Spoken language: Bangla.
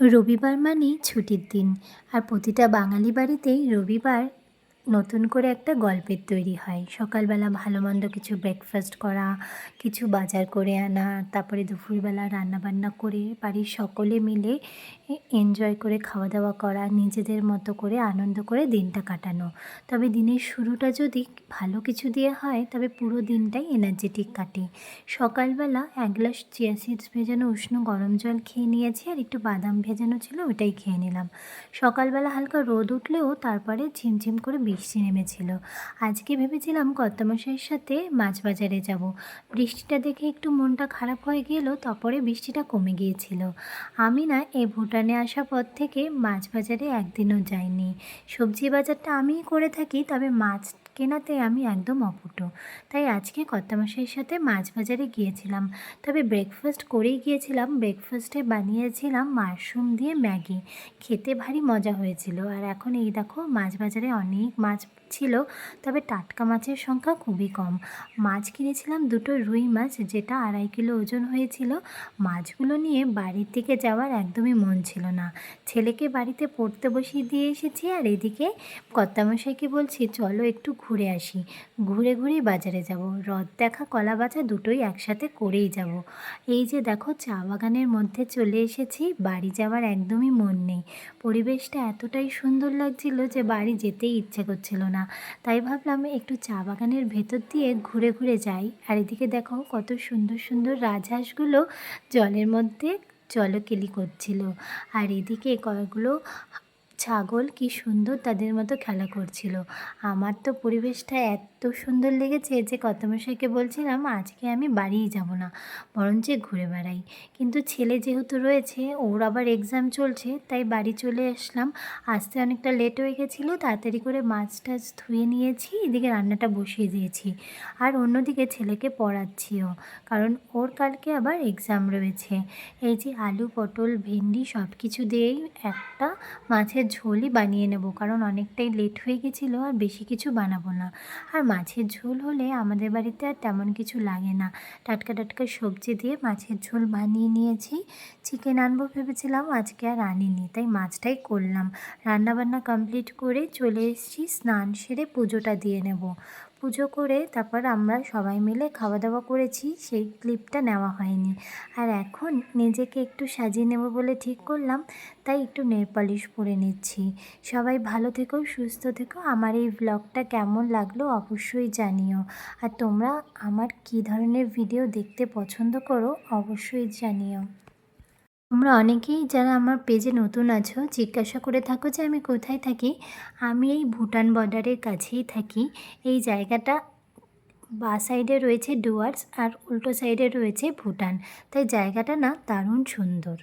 রবিবার মানেই ছুটির দিন। আর প্রতিটা বাঙালি বাড়িতেই রবিবার নতুন করে একটা গল্পের তৈরি হয়। সকালবেলা ভালো মন্দ কিছু ব্রেকফাস্ট করা, কিছু বাজার করে আনা, তারপরে দুপুরবেলা রান্নাবান্না করে, বাড়ির সকলে মিলে এনজয় করে খাওয়া দাওয়া করা, নিজেদের মতো করে আনন্দ করে দিনটা কাটানো। তবে দিনের শুরুটা যদি ভালো কিছু দিয়ে হয়, তবে পুরো দিনটাই এনার্জেটিক কাটে। সকালবেলা এক গ্লাস চিয়া সিডস ভেজানো উষ্ণ গরম জল খেয়ে নিয়েছি আর একটু বাদাম ভেজানো ছিল ওটাই খেয়ে নিলাম। সকালবেলা হালকা রোদ উঠলেও তারপরে ঝিমঝিম করে বৃষ্টি নেমেছিল। আজকে ভেবেছিলাম কর্তামশাইয়ের সাথে মাছ বাজারে যাব। বৃষ্টিটা দেখে একটু মনটা খারাপ হয়ে গেল, তারপরে বৃষ্টিটা কমে গিয়েছিল। আমি না এই ভুটানে আসা পর থেকে মাছ বাজারে একদিনও যাইনি। সবজি বাজারটা আমিই করে থাকি, তবে মাছ কেনাতে আমি একদম অপটু। তাই আজকে কর্তামশাইয়ের সাথে মাছ বাজারে গিয়েছিলাম। তবে ব্রেকফাস্ট করেই গিয়েছিলাম। ব্রেকফাস্টে বানিয়েছিলাম মাশরুম দিয়ে ম্যাগি। খেতে ভারী মজা হয়েছিল। আর এখন এই দেখো মাছ বাজারে অনেক মাছ ছিল, তবে টাটকা মাছের সংখ্যা খুবই কম। মাছ কিনেছিলাম দুটো রুই মাছ, যেটা আড়াই কিলো ওজন হয়েছিল। মাছগুলো নিয়ে বাড়ির দিকে যাওয়ার একদমই মন ছিল না। ছেলেকে বাড়িতে পড়তে বসিয়ে দিয়ে এসেছি আর এদিকে কর্তামশাইকে বলছি, চলো একটু ঘুরে আসি। ঘুরে ঘুরেই বাজারে যাব। রথ দেখা, কলা বাছা দুটোই একসাথে করেই যাব। এই যে দেখো, চা বাগানের মধ্যে চলে এসেছি। বাড়ি যাওয়ার একদমই মন নেই। পরিবেশটা এতটাই সুন্দর লাগছিল যে বাড়ি যেতেই ইচ্ছে করছিল না। তাই ভাবলাম একটু চা বাগানের ভেতর দিয়ে ঘুরে ঘুরে যাই। আর এদিকে দেখো কত সুন্দর সুন্দর রাজহাঁসগুলো জলের মধ্যে জলকেলি করছিল। আর এদিকে কয়েকগুলো ছাগল কি সুন্দর তাদের মতো খেলা করছিল। আমার তো পরিবেশটা এত সুন্দর লেগেছে যে কর্তামশাইকে বলছিলাম, আজকে আমি বাড়িই যাব না, বরঞ্চ ঘুরে বেড়াই। কিন্তু ছেলে যেহেতু রয়েছে, ওর আবার এক্সাম চলছে, তাই বাড়ি চলে আসলাম। আসতে অনেকটা লেট হয়ে গেছিল, তাড়াতাড়ি করে মাছ টাছ ধুয়ে নিয়েছি, এদিকে রান্নাটা বসিয়ে দিয়েছি। আর অন্যদিকে ছেলেকে পড়াচ্ছিও, কারণ ওর কালকে আবার এক্সাম রয়েছে। এই যে আলু, পটল, ভেন্ডি সব কিছু দিয়েই একটা মাছের ঝোলই বানিয়ে নেব, কারণ অনেকটাই লেট হয়ে গেছিল আর বেশি কিছু বানাবো না। আর মাছের ঝোল হলে আমাদের বাড়িতে আর তেমন কিছু লাগে না। টাটকা টাটকা সবজি দিয়ে মাছের ঝোল বানিয়ে নিয়েছি। চিকেন আনব ভেবেছিলাম, আজকে আর আনিনি, তাই মাছটাই করলাম। রান্নাবান্না কমপ্লিট করে চলে এসেছি, স্নান সেরে পুজোটা দিয়ে নেব। পুজো করে তারপর আমরা সবাই মিলে খাওয়া দাওয়া করেছি, সেই ক্লিপটা নেওয়া হয়নি। আর এখন নিজেকে একটু সাজিয়ে নেব বলে ঠিক করলাম, তাই একটু নেল পলিশ পরে নিচ্ছি। সবাই ভালো থেকো, সুস্থ থেকো, আমার এই ব্লগটা কেমন লাগল অবশ্যই জানিও। আর তোমরা আমার কী ধরনের ভিডিও দেখতে পছন্দ করো অবশ্যই জানিও। তোমরা অনেকেই যারা আমার পেজে নতুন আছো, জিজ্ঞাসা করে থাকো যে আমি কোথায় থাকি। আমি এই ভুটান বর্ডারের কাছেই থাকি। এই জায়গাটা বা সাইডে রয়েছে ডুয়ার্স আর উল্টো সাইডে রয়েছে ভুটান। তাই জায়গাটা না দারুণ সুন্দর।